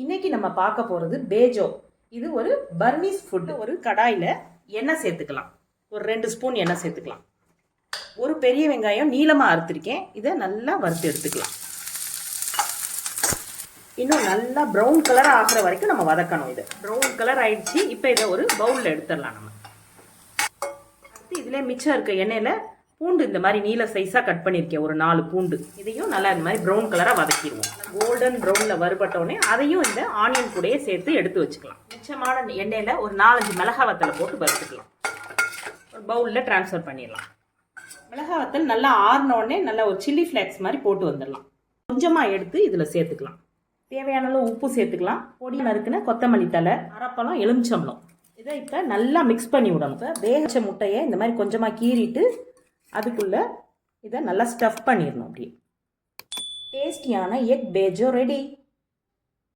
இன்னைக்கு நம்ம பார்க்க போகிறது பேஜோ. இது ஒரு பர்மீஸ் ஃபுட் ஒரு கடாயில் எண்ணெய் சேர்த்துக்கலாம். ஒரு ரெண்டு ஸ்பூன் எண்ணெய் சேர்த்துக்கலாம். ஒரு பெரிய வெங்காயம் நீளமாக அறுத்திருக்கேன். இதை நல்லா வறுத்து எடுத்துக்கலாம். இன்னும் நல்லா ப்ரௌன் கலர் ஆகிற வரைக்கும் நம்ம வதக்கணும் இது. ப்ரௌன் கலர் ஆயிடுச்சு. இப்போ இதை ஒரு பவுலில் எடுத்துடலாம் நம்ம. அடுத்து இதில் மிச்சம் இருக்க எண்ணெயில் பூண்டு இந்த மாதிரி நீல சைஸாக கட் பண்ணியிருக்கேன் ஒரு நாலு பூண்டு. இதையும் நல்லா இந்த மாதிரி ப்ரௌன் கலராக வதக்கிடுவோம். கோல்டன் ப்ரௌனில் வறுபட்டோடனே அதையும் இந்த ஆனியன் கூடயே சேர்த்து எடுத்து வச்சுக்கலாம். மிச்சமான எண்ணெயில் ஒரு நாலஞ்சு மிளகா வத்தலை போட்டு வறுத்துக்கலாம். ஒரு பவுலில் ட்ரான்ஸ்ஃபர் பண்ணிடலாம். மிளகா வத்தல் நல்லா ஆறினோடனே நல்லா ஒரு சில்லி ஃப்ளேக்ஸ் மாதிரி போட்டு வந்துடலாம். கொஞ்சமாக எடுத்து இதில் சேர்த்துக்கலாம். தேவையான அளவு உப்பு சேர்த்துக்கலாம். பொடி நறுக்குன கொத்தமல்லி தலை அரப்பழம் எலுமிச்சம்பழம். இதை இப்போ நல்லா மிக்ஸ் பண்ணி விடணும். இப்போ வேகச்ச முட்டையை இந்த மாதிரி கொஞ்சமாக கீறிட்டு அதுக்குள்ளே இதை நல்லா ஸ்டஃப் பண்ணிடணும் அப்படியே. டேஸ்டியான எக் பேஜோ ரெடி